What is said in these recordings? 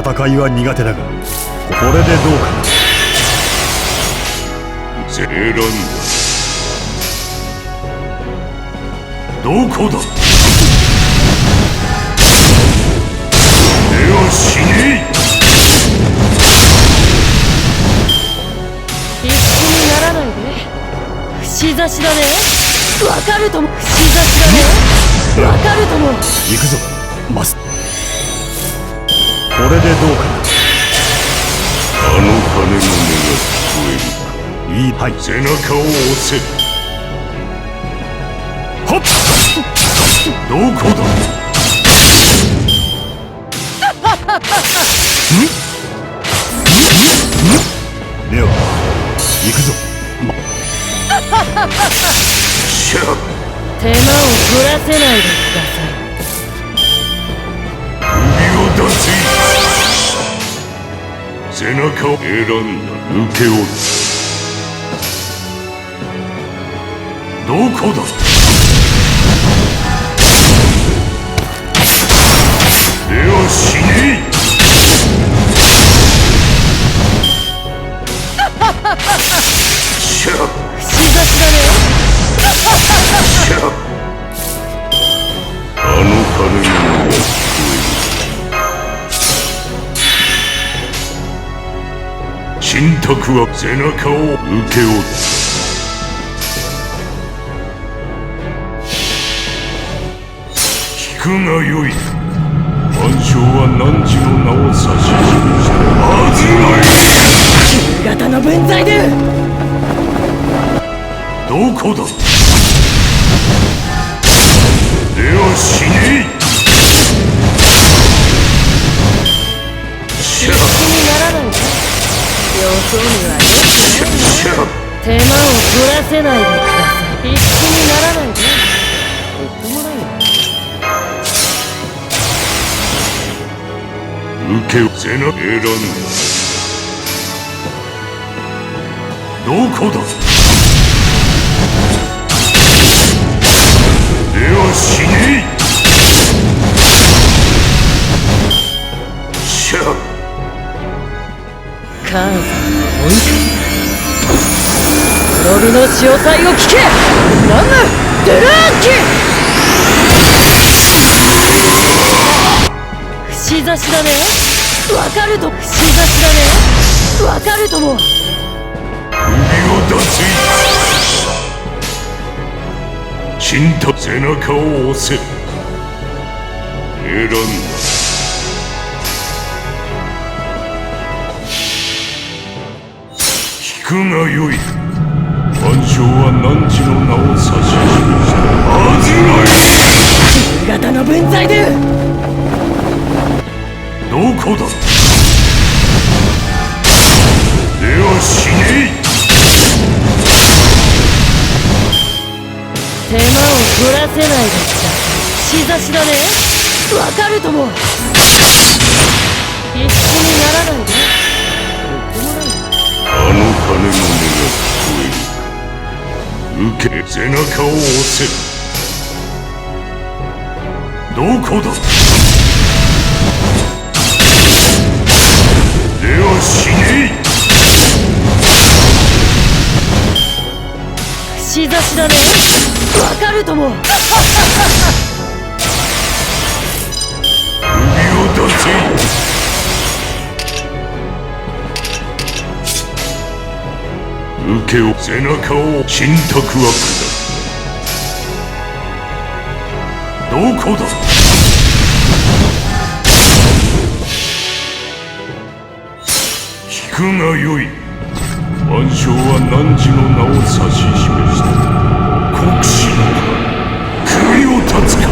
戦いは苦手だがこれでどうかな？選んだどこだ？では死ね必死にならないで。串刺しだね。わかるとも。串刺しだね。わかるとも。行くぞマスこれでどうか。あの鐘の音が聞こえるいいはい背中を押せほっどこだんでは行くぞしゃ手間を取らせないでください中を選んだ受け負うどこだあの鐘の音が聞こえる信託は背中を受け負う。聞くがよい。万象は汝の名を指し示したはずない型の分際でどこだ？手間を取らせないでください必死にならないで。言ってもらえよ受けを背中選んだどこだでは死ねしゃ母さんの追いかけ滅びの詳細を聞け。ラム・デラーキ。串刺しだね。わかると串刺しだね。わかるとも。首を出せ。信と背中を押せ。選んだ。聞くがよい。万象は汝の名を指し示したはずない型の分際でどこだでは死ね手間を取らせないでください串刺しだねわか。るともけ背中を押せ。どこだ?では死ね。い串刺しだね。わかるとも。けを背中を信託は下るどこだ？聞くがよい。万象は汝の名を指し示した？国士のか首を断つか。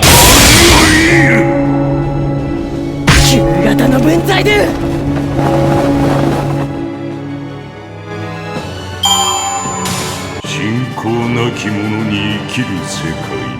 あずがいる旧型の分際でなき者に生きる世界。